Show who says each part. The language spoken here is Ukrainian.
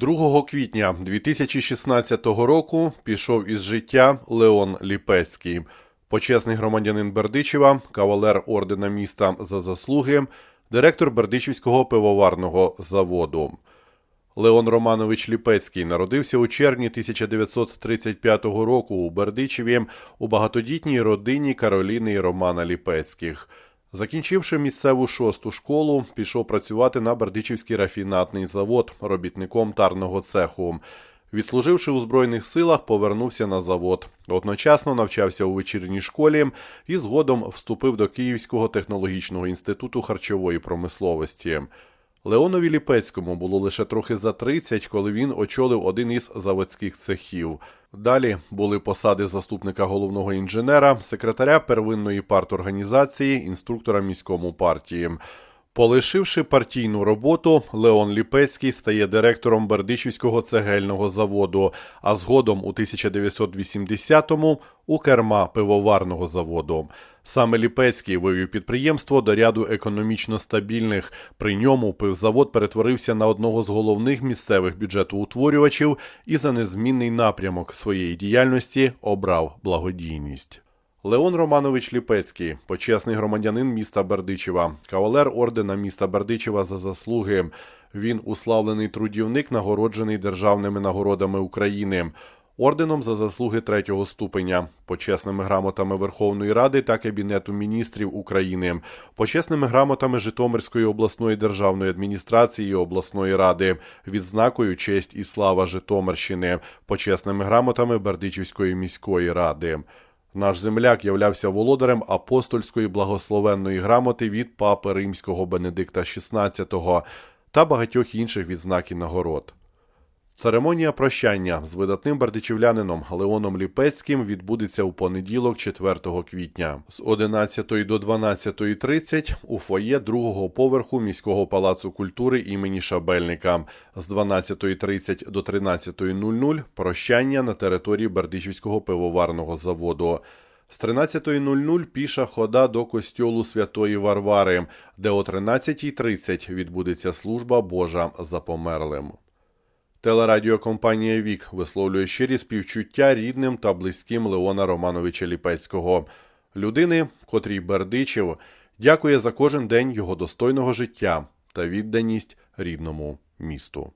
Speaker 1: 2 квітня 2016 року пішов із життя Леон Ліпецький, почесний громадянин Бердичева, кавалер ордена міста за заслуги, директор Бердичівського пивоварного заводу. Леон Романович Ліпецький народився у червні 1935 року у Бердичеві у багатодітній родині Кароліни і Романа Ліпецьких. Закінчивши місцеву шосту школу, пішов працювати на Бердичівський рафінатний завод робітником тарного цеху. Відслуживши у Збройних силах, повернувся на завод. Одночасно навчався у вечірній школі і згодом вступив до Київського технологічного інституту харчової промисловості. Леонові Ліпецькому було лише трохи за 30, коли він очолив один із заводських цехів. Далі були посади заступника головного інженера, секретаря первинної парторганізації, інструктора міському партії. Полишивши партійну роботу, Леон Ліпецький стає директором Бердичівського цегельного заводу, а згодом у 1980-му у керма пивоварного заводу. Саме Ліпецький вивів підприємство до ряду економічно стабільних. При ньому пивзавод перетворився на одного з головних місцевих бюджетоутворювачів і за незмінний напрямок своєї діяльності обрав благодійність. Леон Романович Ліпецький, почесний громадянин міста Бердичева, кавалер ордена міста Бердичева за заслуги. Він уславлений трудівник, нагороджений державними нагородами України, орденом за заслуги третього ступеня, почесними грамотами Верховної Ради та Кабінету міністрів України, почесними грамотами Житомирської обласної державної адміністрації обласної ради, відзнакою честь і слава Житомирщини, почесними грамотами Бердичівської міської ради. Наш земляк являвся володарем апостольської благословенної грамоти від папи римського Бенедикта XVI та багатьох інших відзнак і нагород. Церемонія прощання з видатним бердичівлянином Леоном Ліпецьким відбудеться у понеділок, 4 квітня, з 11 до 12.30 у фоє другого поверху міського палацу культури імені Шабельника. З 12.30 до 13.00 прощання на території Бердичівського пивоварного заводу. З 13.00 піша хода до костьолу Святої Варвари, де о 13.30 відбудеться служба Божа за померлим. Телерадіокомпанія Вік висловлює щирі співчуття рідним та близьким Леона Романовича Ліпецького, людини, котрій Бердичев дякує за кожен день його достойного життя та відданість рідному місту.